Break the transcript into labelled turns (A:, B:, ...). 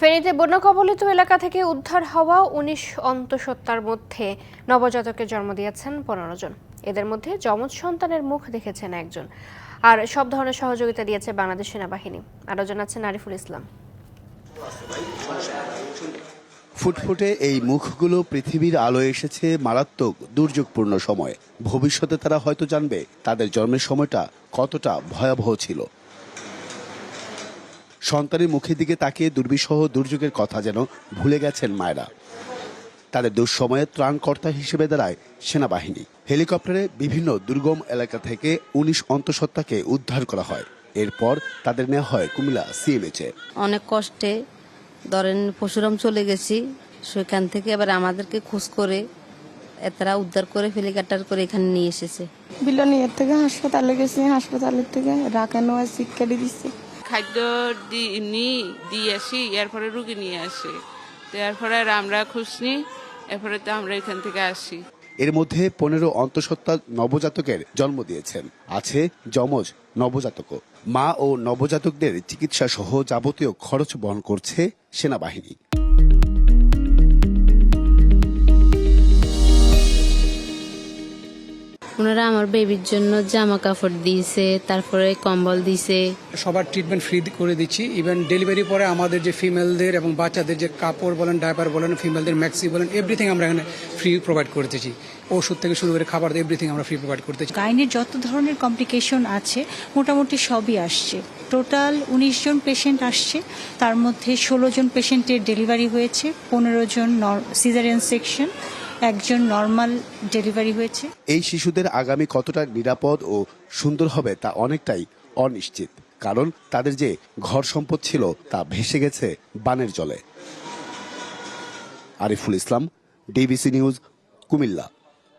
A: ফেনীতে বন্যা কবলিত এলাকা থেকে উদ্ধার হওয়া উনিশ অন্তঃসত্ত্বার মধ্যে নবজাতকের জন্ম দিয়েছেন পনেরো জন। এদের মধ্যে যমজ সন্তানের মুখ দেখেছেন একজন। আর সব ধরনের সহযোগিতা দিয়েছে বাংলাদেশ সেনাবাহিনী। আরও জানাচ্ছেন আরিফুল ইসলাম।
B: ফুটফুটে এই মুখগুলো পৃথিবীর আলো এসেছে মারাত্মক দুর্যোগপূর্ণ সময়। ভবিষ্যতে তারা হয়তো জানবে তাদের জন্মের সময়টা কতটা ভয়াবহ ছিল। সন্তানের মুখের দিকে তাকিয়ে দুর্বিষহ দুর্যোগের কথা যেন ভুলে গেছেন মায়েরা। তাদের দুঃসময়ে ত্রাণকর্তা হিসেবে দাঁড়ায় সেনাবাহিনী। হেলিকপ্টারে বিভিন্ন দুর্গম এলাকা থেকে উনিশ অন্তঃসত্ত্বাকে উদ্ধার করা হয়। এরপর তাদের নেওয়া হয় কুমিল্লা সিএমএচে
C: অনেক কষ্টে ধরেন পশুরাম চলে গেছি। সেখান থেকে এবার আমাদেরকে খোঁজ করে এতারা উদ্ধার করে হেলিকপ্টার করে এখানে নিয়ে এসেছে।
D: বিলনিয়ার থেকে হাসপাতালে গেছি হাসপাতালের থেকে রাখানো আছে কেটে দিচ্ছে
E: খাদ্য দি- নি, দিয়ে আসি, এরপরে রুগী নিয়ে আসে। তো এরপরে আমরা খুশ নিই এরপরে তো আমরা এখান থেকে আসি।
B: এর মধ্যে পনেরো অন্তঃসত্ত্বা নবজাতকের জন্ম দিয়েছেন। আছে যমজ নবজাতক। মা ও নবজাতকদের চিকিৎসা সহ যাবতীয় খরচ বহন করছে সেনাবাহিনী।
C: ওনারা আমার বেবির জন্য জামা কাপড় দিয়েছে তারপরে কম্বল দিয়েছে।
F: সবার ট্রিটমেন্ট ফ্রি করে দিচ্ছি। ইভেন ডেলিভারি পরে আমাদের যে ফিমেলদের এবং বাচ্চাদের যে কাপড় বলেন ডাইপার বলেন ফিমেলদের ম্যাক্সি বলেন এভরিথিং আমরা এখানে ফ্রি প্রোভাইড করতেছি ওষুধ থেকে শুরু করে খাবার এভরিথিং আমরা ফ্রি প্রোভাইড করতেছি
G: গাইনির যত ধরনের কমপ্লিকেশন আছে মোটামুটি সবই আসছে। টোটাল উনিশ জন পেশেন্ট আসছে তার মধ্যে ষোলো জন পেশেন্টের ডেলিভারি হয়েছে পনেরো জন সিজারিয়ান সেকশন একজন নর্মাল ডেলিভারি হয়েছে।
B: এই শিশুদের আগামী কতটা নিরাপদ ও সুন্দর হবে তা অনেকটাই অনিশ্চিত, কারণ তাদের যে ঘর সম্পদ ছিল তা ভেসে গেছে বানের জলে। Ariful Islam DBC news Comilla.